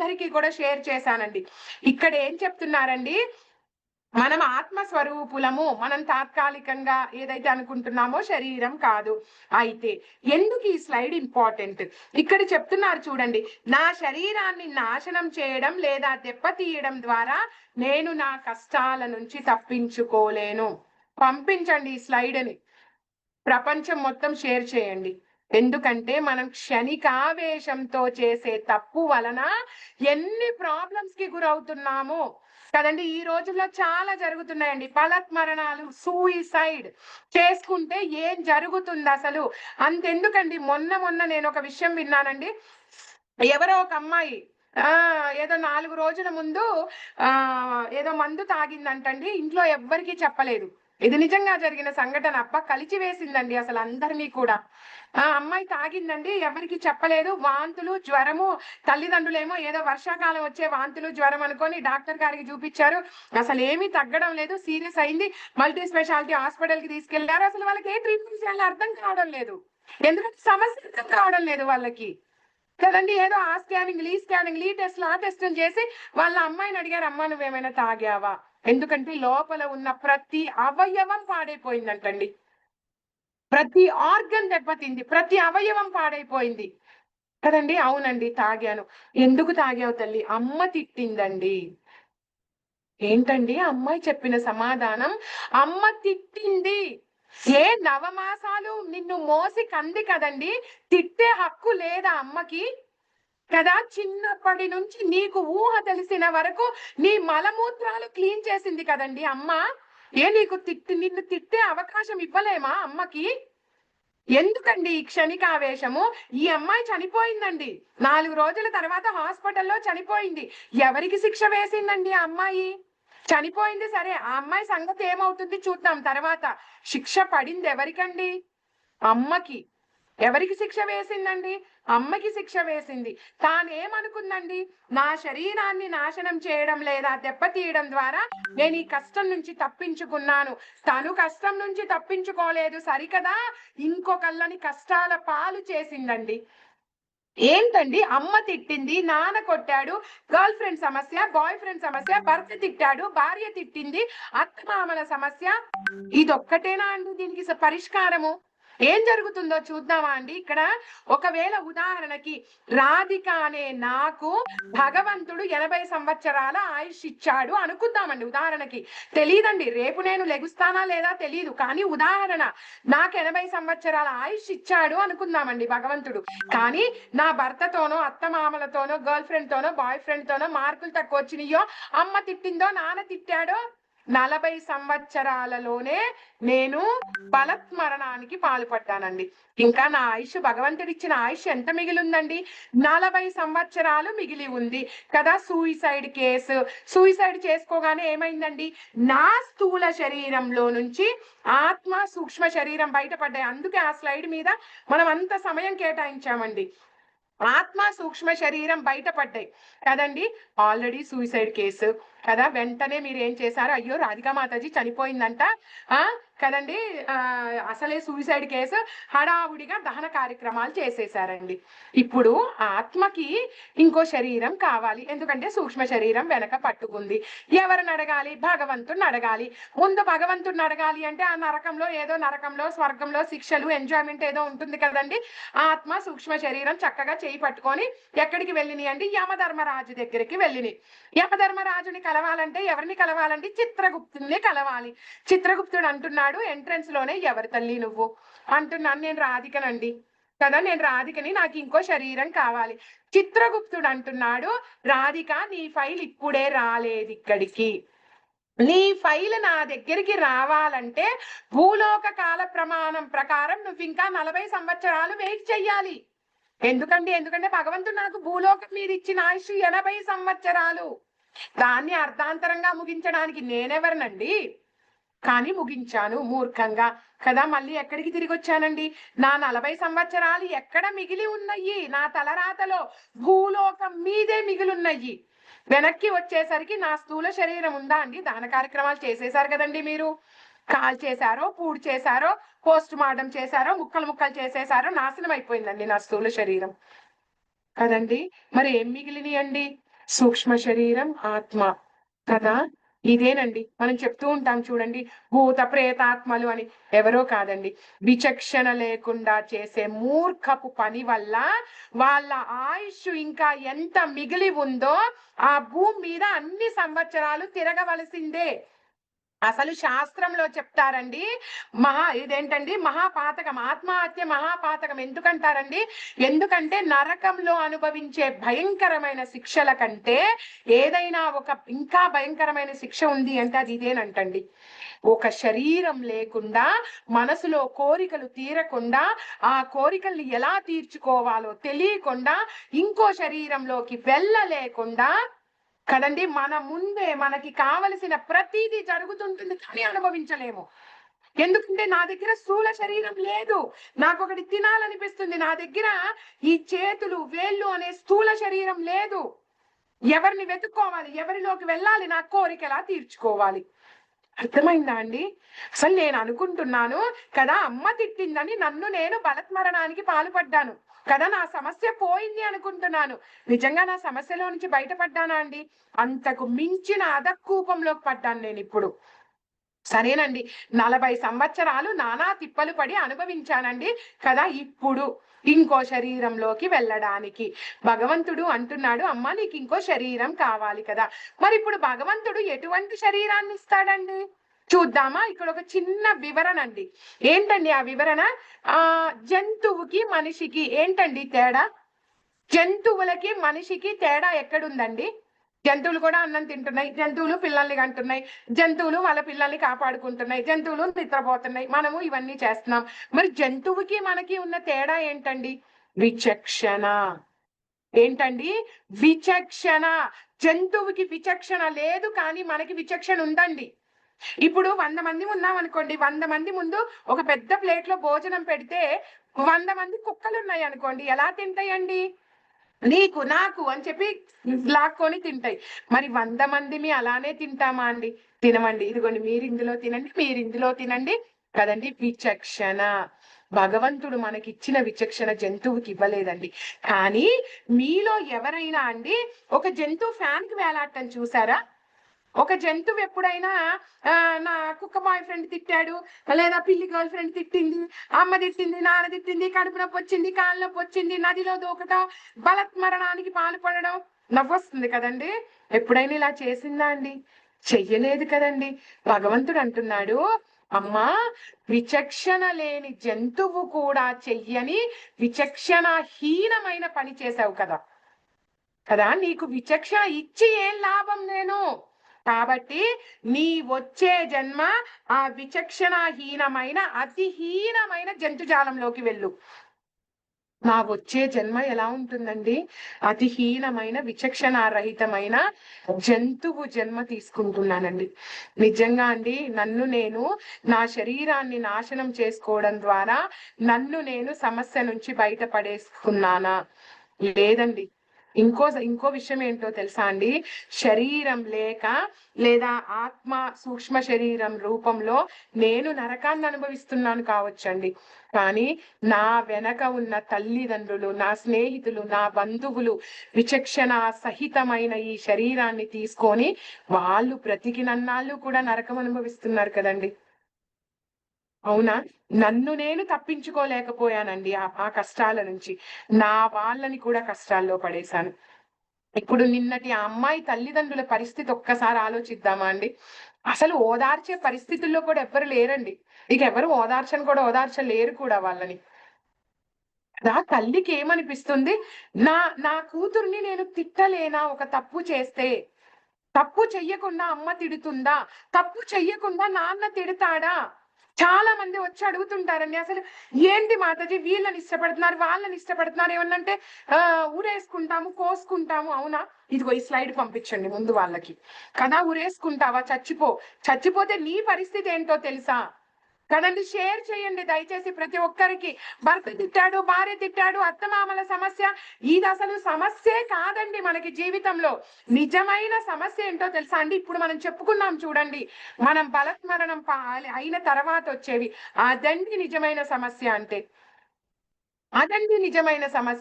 అందరికీ కూడా షేర్ చేశానండి. ఇక్కడ ఏం చెప్తున్నారండి? మనం ఆత్మస్వరూపులము మనం తాత్కాలికంగా ఏదైతే అనుకుంటున్నామో శరీరం కాదు. అయితే ఎందుకు ఈ స్లైడ్ ఇంపార్టెంట్? ఇక్కడ చెప్తున్నారు చూడండి నా శరీరాన్ని నాశనం చేయడం లేదా దెబ్బతీయడం ద్వారా నేను నా కష్టాల నుంచి తప్పించుకోలేను. పంపించండి ఈ స్లైడ్ని. ప్రపంచం మొత్తం షేర్ చేయండి. ఎందుకంటే మనం క్షణికావేశంతో చేసే తప్పు వలన ఎన్ని ప్రాబ్లమ్స్కి గురవుతున్నాము. కదండి ఈ రోజుల్లో చాలా జరుగుతున్నాయండి. బలత్ మరణాలు సూయిసైడ్ చేసుకుంటే ఏం జరుగుతుంది అసలు? అంతెందుకండి మొన్న మొన్న నేను ఒక విషయం విన్నానండి. ఎవరో ఒక అమ్మాయి ఆ ఏదో నాలుగు రోజుల ముందు ఆ ఏదో మందు తాగిందంటండి. ఇంట్లో ఎవ్వరికీ చెప్పలేదు. ఇది నిజంగా జరిగిన సంఘటన. అబ్బ కలిచి వేసిందండి అసలు అందరినీ కూడా. ఆ అమ్మాయి తాగిందండి ఎవరికి చెప్పలేదు. వాంతులు జ్వరము తల్లిదండ్రులేమో ఏదో వర్షాకాలం వచ్చే వాంతులు జ్వరం అనుకొని డాక్టర్ గారికి చూపించారు. అసలు ఏమీ తగ్గడం లేదు సీరియస్ అయింది. మల్టీ స్పెషాలిటీ హాస్పిటల్కి తీసుకెళ్ళారు. అసలు వాళ్ళకి ఏ ట్రీట్మెంట్ చేయాలో అర్థం కావడం లేదు. ఎందుకంటే సమస్య అర్థం కావడం లేదు వాళ్ళకి. కదండి ఏదో ఆ స్కానింగ్ ఈ స్కానింగ్ ఈ టెస్ట్ ఆ టెస్ట్ చేసి వాళ్ళ అమ్మాయిని అడిగారు అమ్మా నువ్వేమైనా తాగావా? ఎందుకంటే లోపల ఉన్న ప్రతి అవయవం పాడైపోయిందంటండి. ప్రతి ఆర్గన్ దెబ్బతింది. ప్రతి అవయవం పాడైపోయింది. కదండి? అవునండి తాగాను. ఎందుకు తాగావు తల్లి? అమ్మ తిట్టిందండి. ఏంటండి? అమ్మాయి చెప్పిన సమాధానం? అమ్మ తిట్టింది. ఏ నవమాసాలు నిన్ను మోసి కంది కదండి? తిట్టే హక్కు లేదా అమ్మకి? కదా? చిన్నప్పటి నుంచి నీకు ఊహ తెలిసిన వరకు నీ మలమూత్రాలు క్లీన్ చేసింది కదండి అమ్మ. ఏ నీకు తిట్టి నిన్ను తిట్టే అవకాశం ఇవ్వలేమా అమ్మకి? ఎందుకండి ఈ క్షణికావేశము? ఈ అమ్మాయి చనిపోయిందండి. నాలుగు రోజుల తర్వాత హాస్పిటల్లో చనిపోయింది. ఎవరికి శిక్ష వేసిందండి ఆ అమ్మాయి? చనిపోయింది సరే ఆ అమ్మాయి సంగతి ఏమవుతుంది చూద్దాం తర్వాత. శిక్ష పడింది ఎవరికండి? అమ్మకి. ఎవరికి శిక్ష వేసిందండి? అమ్మకి శిక్ష వేసింది. తానేమనుకుందండి? నా శరీరాన్ని నాశనం చేయడం లేదా దెబ్బతీయడం ద్వారా నేను ఈ కష్టం నుంచి తప్పించుకున్నాను. తను కష్టం నుంచి తప్పించుకోలేదు. సరికదా? ఇంకొకళ్ళని కష్టాల పాలు చేసిందండి. ఏంటండి? అమ్మ తిట్టింది నాన్న కొట్టాడు గర్ల్ ఫ్రెండ్ సమస్య బాయ్ ఫ్రెండ్ సమస్య భర్త తిట్టాడు భార్య తిట్టింది అత్తమామల సమస్య. ఇదొక్కటేనా అండి దీనికి పరిష్కారము? ఏం జరుగుతుందో చూద్దామా అండి. ఇక్కడ ఒకవేళ ఉదాహరణకి రాధిక అనే నాకు భగవంతుడు ఎనభై సంవత్సరాల ఆయుష్ ఇచ్చాడు అనుకుందామండి. ఉదాహరణకి తెలియదండి రేపు నేను లెగుస్తానా లేదా తెలియదు కానీ ఉదాహరణ నాకు ఎనభై సంవత్సరాల ఆయుష్ ఇచ్చాడు అనుకుందామండి భగవంతుడు. కానీ నా భర్తతోనో అత్తమామలతోనో గర్ల్ ఫ్రెండ్ తోనో బాయ్ ఫ్రెండ్ తోనో మార్కులు తక్కువ వచ్చినాయో అమ్మ తిట్టిందో నాన్న తిట్టాడో నలభై సంవత్సరాలలోనే నేను బలత్మరణానికి పాల్పడ్డానండి. ఇంకా నా ఆయుష్ భగవంతుడిచ్చిన ఆయుష్ ఎంత మిగిలి ఉందండి నలభై సంవత్సరాలు మిగిలి ఉంది. కదా సూయిసైడ్ కేసు? సూయిసైడ్ చేసుకోగానే ఏమైందండి? నా స్థూల శరీరంలో నుంచి ఆత్మ సూక్ష్మ శరీరం బయటపడ్డాయి. అందుకే ఆ స్లైడ్ మీద మనం అంత సమయం కేటాయించామండి. ఆత్మ సూక్ష్మ శరీరం బయటపడ్డాయి. కదండి? ఆల్రెడీ సూసైడ్ కేసు కదా? వెంటనే మీరు ఏం చేశారు? అయ్యో రాధికా మాతాజీ చనిపోయిందంట. ఆ? కదండి? ఆ, అసలే సూసైడ్ కేసు హడావుడిగా దహన కార్యక్రమాలు చేసేసారండి ఇప్పుడు ఆత్మకి ఇంకో శరీరం కావాలి. ఎందుకంటే సూక్ష్మ శరీరం వెనక పట్టుకుంది. ఎవరిని అడగాలి? భగవంతుడిని అడగాలి. ముందు భగవంతుడిని అడగాలి అంటే ఆ నరకంలో ఏదో నరకంలో స్వర్గంలో శిక్షలు ఎంజాయ్మెంట్ ఏదో ఉంటుంది కదండి. ఆత్మ సూక్ష్మ శరీరం చక్కగా చేయి పట్టుకొని ఎక్కడికి వెళ్ళినాయి అండి? యమధర్మరాజు దగ్గరికి వెళ్ళినాయి. యమధర్మరాజుని కలవాలంటే ఎవరిని కలవాలండి? చిత్రగుప్తుని కలవాలి. చిత్రగుప్తుడు అంటున్నాడు ఎంట్రన్స్లోనే ఎవరి తల్లి నువ్వు? అంటున్నాను నేను రాధికనండి. కదా నేను రాధికని నాకు ఇంకో శరీరం కావాలి. చిత్రగుప్తుడు అంటున్నాడు రాధిక నీ ఫైల్ ఇప్పుడే రాలేదు ఇక్కడికి. నీ ఫైల్ నా దగ్గరికి రావాలంటే భూలోక కాల ప్రమాణం ప్రకారం నువ్వు ఇంకా నలభై సంవత్సరాలు వెయిట్ చెయ్యాలి. ఎందుకండి? ఎందుకంటే భగవంతుడు నాకు భూలోకం మీద ఇచ్చిన ఆయుష్ ఎనభై సంవత్సరాలు. దాన్ని అర్థాంతరంగా ముగించడానికి నేనెవరనండి? కానీ ముగించాను మూర్ఖంగా. కదా మళ్ళీ ఎక్కడికి తిరిగి వచ్చానండి నా నలభై సంవత్సరాలు ఎక్కడ మిగిలి ఉన్నాయి నా తలరాతలో భూలోకం మీదే మిగిలిన్నయ్యి. వెనక్కి వచ్చేసరికి నా స్థూల శరీరం ఉందా అండి? దాన కార్యక్రమాలు చేసేశారు కదండి మీరు. కాల్ చేశారో పూడి చేశారో పోస్ట్ మార్టం చేశారో ముక్కలు ముక్కలు చేసేశారో నాశనం అయిపోయిందండి నా స్థూల శరీరం. కదండి? మరి ఏం మిగిలినాయండి? సూక్ష్మ శరీరం ఆత్మ. కదా? ఇదేనండి. మనం చెప్తూ ఉంటాం చూడండి భూత ప్రేతాత్మలు అని. ఎవరో కాదండి. విచక్షణ లేకుండా చేసే మూర్ఖపు పని వల్ల వాళ్ళ ఆయుష్ ఇంకా ఎంత మిగిలి ఉందో ఆ భూమి మీద అన్ని సంవత్సరాలు తిరగవలసిందే. అసలు శాస్త్రంలో చెప్తారండి మహా ఇదేంటండి మహాపాతకం ఆత్మహత్య మహాపాతకం ఎందుకంటారండి? ఎందుకంటే నరకంలో అనుభవించే భయంకరమైన శిక్షల కంటే ఏదైనా ఒక ఇంకా భయంకరమైన శిక్ష ఉంది అంటే అది ఇదేనంటండి. ఒక శరీరం లేకుండా మనసులో కోరికలు తీరకుండా ఆ కోరికల్ని ఎలా తీర్చుకోవాలో తెలియకుండా ఇంకో శరీరంలోకి వెళ్ళలేకుండా కదండి మన ముందే మనకి కావలసిన ప్రతిదీ జరుగుతుంటుంది కానీ అనుభవించలేము. ఎందుకంటే నా దగ్గర స్థూల శరీరం లేదు. నాకు ఒకటి తినాలనిపిస్తుంది. నా దగ్గర ఈ చేతులు వేళ్ళు అనే స్థూల శరీరం లేదు. ఎవరిని వెతుక్కోవాలి ఎవరిలోకి వెళ్ళాలి నా కోరిక ఎలా తీర్చుకోవాలి. అర్థమైందా అండి? అసలు నేను అనుకుంటున్నాను కదా అమ్మ తిట్టిందని నన్ను నేను బలత్మరణానికి పాల్పడ్డాను. కదా నా సమస్య పోయింది అనుకుంటున్నాను. నిజంగా నా సమస్యలో నుంచి బయటపడ్డానా అండి? అంతకు మించిన అదక్కూపంలోకి పడ్డాను నేను ఇప్పుడు. సరేనండి. నలభై సంవత్సరాలు నానా తిప్పలు పడి అనుభవించానండి కదా ఇప్పుడు. ఇంకో శరీరంలోకి వెళ్ళడానికి. భగవంతుడు అంటున్నాడు అమ్మ నీకు ఇంకో శరీరం కావాలి కదా. మరి ఇప్పుడు భగవంతుడు ఎటువంటి శరీరాన్ని ఇస్తాడండి? చూద్దామా? ఇక్కడ ఒక చిన్న వివరణ అండి ఏంటండి ఆ వివరణ? ఆ జంతువుకి మనిషికి ఏంటండి తేడా? జంతువులకి మనిషికి తేడా ఎక్కడుందండి? జంతువులు కూడా అన్నం తింటున్నాయి జంతువులు పిల్లల్ని కంటున్నాయి జంతువులు వాళ్ళ పిల్లల్ని కాపాడుకుంటున్నాయి జంతువులు నిద్రపోతున్నాయి. మనము ఇవన్నీ చేస్తున్నాం. మరి జంతువుకి మనకి ఉన్న తేడా ఏంటండి? విచక్షణ. ఏంటండి? విచక్షణ. జంతువుకి విచక్షణ లేదు కానీ మనకి విచక్షణ ఉందండి. ఇప్పుడు వంద మంది ఉన్నాం అనుకోండి వంద మంది ముందు ఒక పెద్ద ప్లేట్లో భోజనం పెడితే వంద మంది కుక్కలు ఉన్నాయి అనుకోండి ఎలా తింటాయండి? నీకు నాకు అని చెప్పి లాక్కొని తింటాయి. మరి వంద మంది మీ అలానే తింటామా అండి? తినమండి. ఇదిగోండి మీరు ఇందులో తినండి మీరు ఇందులో తినండి. కదండి విచక్షణ. భగవంతుడు మనకిచ్చిన విచక్షణ జంతువుకి ఇవ్వలేదండి. కానీ మీలో ఎవరైనా అండి ఒక జంతువు ఫ్యాన్కి వేలాడటం చూసారా? ఒక జంతువు ఎప్పుడైనా నా కుక్క బాయ్ ఫ్రెండ్ తిట్టాడు లేదా పిల్లి గర్ల్ ఫ్రెండ్ తిట్టింది అమ్మ తిట్టింది నాన్న తిట్టింది కడుపు నొప్పి వచ్చింది కాళ్ళ నొప్పి వచ్చింది నదిలో దూకటం బలత్మరణానికి పాల్పడడం నవ్వొస్తుంది కదండి. ఎప్పుడైనా ఇలా చేసిందా అండి? చెయ్యలేదు కదండి. భగవంతుడు అంటున్నాడు అమ్మా విచక్షణ లేని జంతువు కూడా చెయ్యని విచక్షణహీనమైన పని చేసావు కదా. కదా నీకు విచక్షణ ఇచ్చి ఏం లాభం నేను? కాబట్టి నీ వచ్చే జన్మ ఆ విచక్షణాహీనమైన అతిహీనమైన జంతుజాలంలోకి వెళ్ళు. నా వచ్చే జన్మ ఎలా ఉంటుందండి? అతిహీనమైన విచక్షణారహితమైన జంతువు జన్మ తీసుకుంటున్నానండి. నిజంగా అండి నన్ను నేను నా శరీరాన్ని నాశనం చేసుకోవడం ద్వారా నన్ను నేను సమస్య నుంచి బయటపడేసుకున్నానా? లేదండి. ఇంకో ఇంకో విషయం ఏంటో తెలుసా అండి? శరీరం లేక లేదా ఆత్మ సూక్ష్మ శరీరం రూపంలో నేను నరకాన్ని అనుభవిస్తున్నాను కావచ్చండి. కానీ నా వెనక ఉన్న తల్లిదండ్రులు నా స్నేహితులు నా బంధువులు విచక్షణ సహితమైన ఈ శరీరాన్ని తీసుకొని వాళ్ళు బ్రతికినన్నాళ్ళు కూడా నరకం అనుభవిస్తున్నారు కదండి. అవునా? నన్ను నేను తప్పించుకోలేకపోయానండి ఆ కష్టాల నుంచి. నా వాళ్ళని కూడా కష్టాల్లో పడేశాను. ఇప్పుడు నిన్నటి ఆ అమ్మాయి తల్లిదండ్రుల పరిస్థితి ఒక్కసారి ఆలోచిద్దామా అండి? అసలు ఓదార్చే పరిస్థితుల్లో కూడా ఎవ్వరు లేరండి. ఇక ఎవరు ఓదార్చని కూడా ఓదార్చలేరు కూడా వాళ్ళని. నా తల్లికి ఏమనిపిస్తుంది? నా నా కూతుర్ని నేను తిట్టలేనా ఒక తప్పు చేస్తే? తప్పు చెయ్యకుండా అమ్మ తిడుతుందా? తప్పు చెయ్యకుండా నాన్న తిడతాడా? చాలా మంది వచ్చి అడుగుతుంటారండి అసలు ఏంటి మాతాజీ వీళ్ళని ఇష్టపడుతున్నారు వాళ్ళని ఇష్టపడుతున్నారు ఏమన్నంటే ఆ ఊరేసుకుంటాము కోసుకుంటాము అవునా? ఇదిగో ఈ స్లైడ్ పంపించండి ముందు వాళ్ళకి. కదా ఊరేసుకుంటావా? చచ్చిపో. చచ్చిపోతే నీ పరిస్థితి ఏంటో తెలుసా? కదండి? షేర్ చేయండి. దయచేసి ప్రతి ఒక్కరికి. భర్త తిట్టాడు భార్య తిట్టాడు అత్తమామల సమస్య. ఇది అసలు సమస్యే కాదండి మనకి జీవితంలో. నిజమైన సమస్య ఏంటో తెలుసా అండి? ఇప్పుడు మనం చెప్పుకున్నాం చూడండి. మనం బలస్మరణం అయిన తర్వాత వచ్చేవి. అదండి నిజమైన సమస్య అంటే. అదండి నిజమైన సమస్య.